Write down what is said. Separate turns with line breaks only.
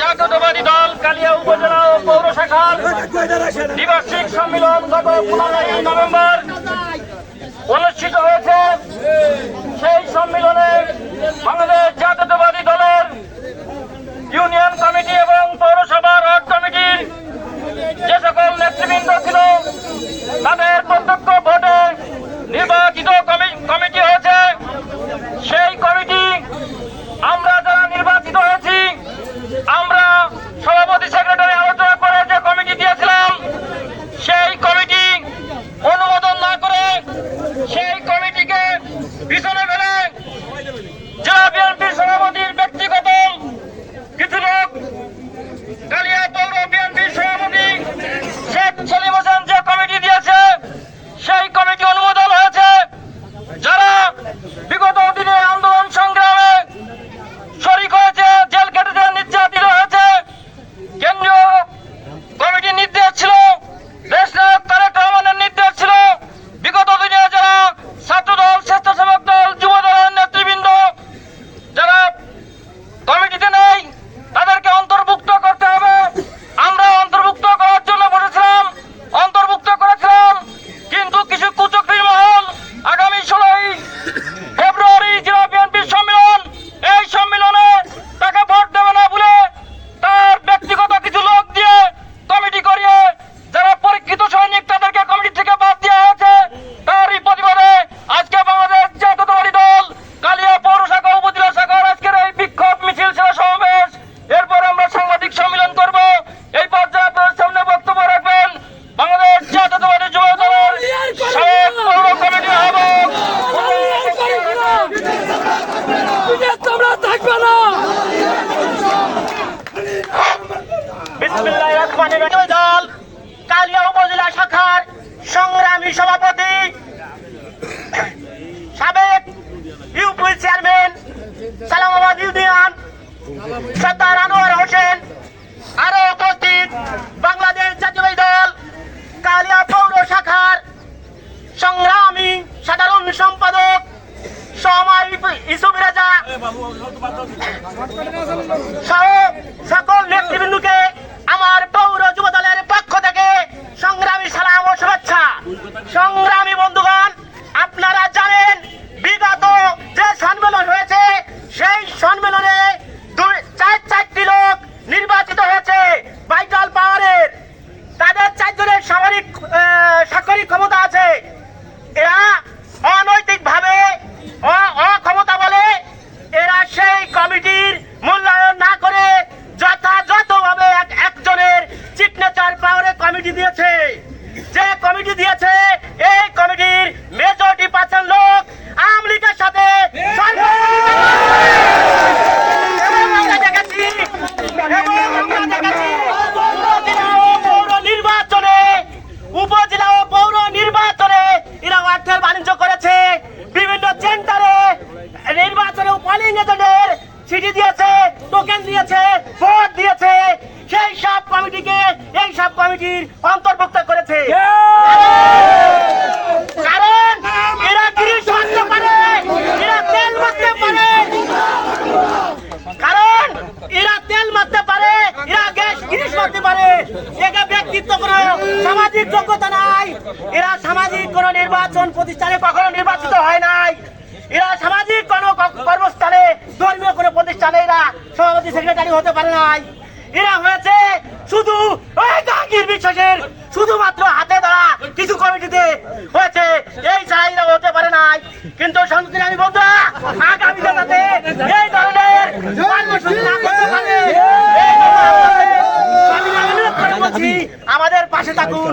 জাতীয়তাবাদী দল কালিয়া উপজেলা পৌর শাখার দ্বিবার্ষিক সম্মেলন গত পনেরোই নভেম্বর দল, কালিয়া উপজেলা শাখার সংগ্রামী সভাপতি, সাবেক UP chairman, Salamabad union, Sardar Anwar Hossain. আরও উপস্থিত বাংলাদেশ জাতীয় দল, কালিয়া পৌর শাখার সংগ্রামী সাধারণ সম্পাদক সমাই ইসুফ রাজা। সহ সকল নেতৃবৃন্দকে টোকেন দিয়েছে ভোট দিয়েছে। সেই সব কমিটিকে এই সব কমিটির অন্তর্ভুক্ত করেছে। এরা তেল মারতে কারণ এরা তেল মারতে পারে এরা গ্যাস মারতে পারে। একে ব্যক্তিত্ব কোনো সামাজিক যোগ্যতা নাই। এরা সামাজিক কোনো নির্বাচন প্রতিষ্ঠানে কখনো নির্বাচিত হয় নাই। সভাপতি সেক্রেটারি হতে পারে নাই। এরা হয়েছে শুধু ওই গাঙ্গির বিশ্বাসের শুধুমাত্র হাতে ধরা কিছু কমিটিতে হয়েছে। এই চাহিদা হতে পারে নাই। কিন্তু সন্তান আমি বলতো আগামী জেলাতে এই ধরনের আমাদের পাশে থাকুন।